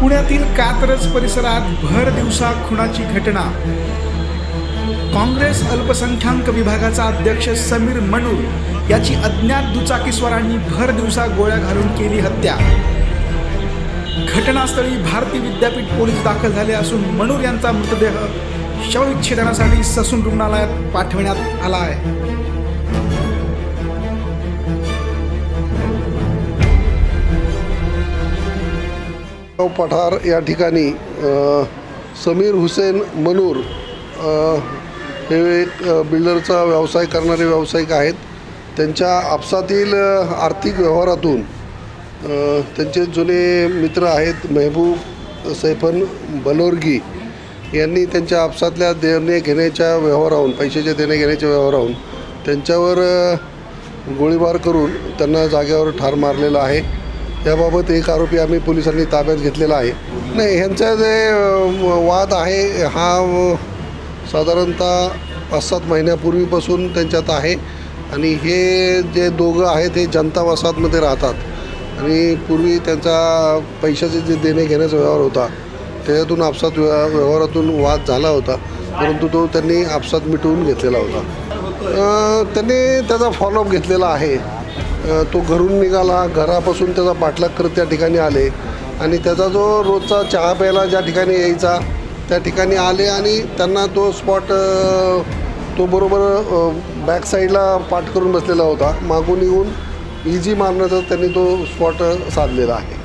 पुण्यातील कात्रज परिसरात भर दिवसा खुणाची घटना. काँग्रेस अल्पसंख्याक विभागाचा अध्यक्ष समीर मनूर याची अज्ञात दुचाकीस्वारांनी भर दिवसा गोळ्या घालून केली हत्या. घटनास्थळी भारती विद्यापीठ पोलीस दाखल झाले असून मनूर यांचा मृतदेह शवविच्छेदनासाठी ससून रुग्णालयात पाठवण्यात आला आहे. पठार या ठिकाणी समीर हुसेन मनूर हे एक बिल्डरचा व्यवसाय करणारे व्यावसायिक आहेत. त्यांच्या आपसातील आर्थिक व्यवहारातून त्यांचे जुने मित्र आहेत मेहबूब सैफन बलोरगी यांनी त्यांच्या आपसातल्या देणे घेण्याच्या व्यवहाराहून पैशाच्या देणे घेण्याच्या व्यवहाराहून त्यांच्यावर गोळीबार करून त्यांना जागेवर ठार मारलेला आहे. याबाबत एक आरोपी आम्ही पोलिसांनी ताब्यात घेतलेला आहे. नाही ह्यांचा जे वाद आहे हा साधारणतः पाच सात महिन्यापूर्वीपासून त्यांच्यात आहे. आणि हे जे दोघं आहेत हे जनता वसाहतमध्ये राहतात. आणि पूर्वी त्यांचा पैशाचे जे देणे घेण्याचा व्यवहार होता त्याच्यातून आपसात व्यव व्यवहारातून वाद झाला होता. परंतु तो त्यांनी आपसात मिटवून घेतलेला होता. त्यांनी त्याचा फॉलोअप घेतलेला आहे. तो घरून निघाला घरापासून त्याचा पाठलाग करत त्या ठिकाणी आले आणि त्याचा जो रोजचा चहा प्यायला ज्या ठिकाणी यायचा त्या ठिकाणी आले आणि त्यांना तो स्पॉट तो बरोबर बॅक साईडला पाठ करून बसलेला होता. मागून येऊन इजी मारण्याचा त्यांनी तो स्पॉट साधलेला आहे.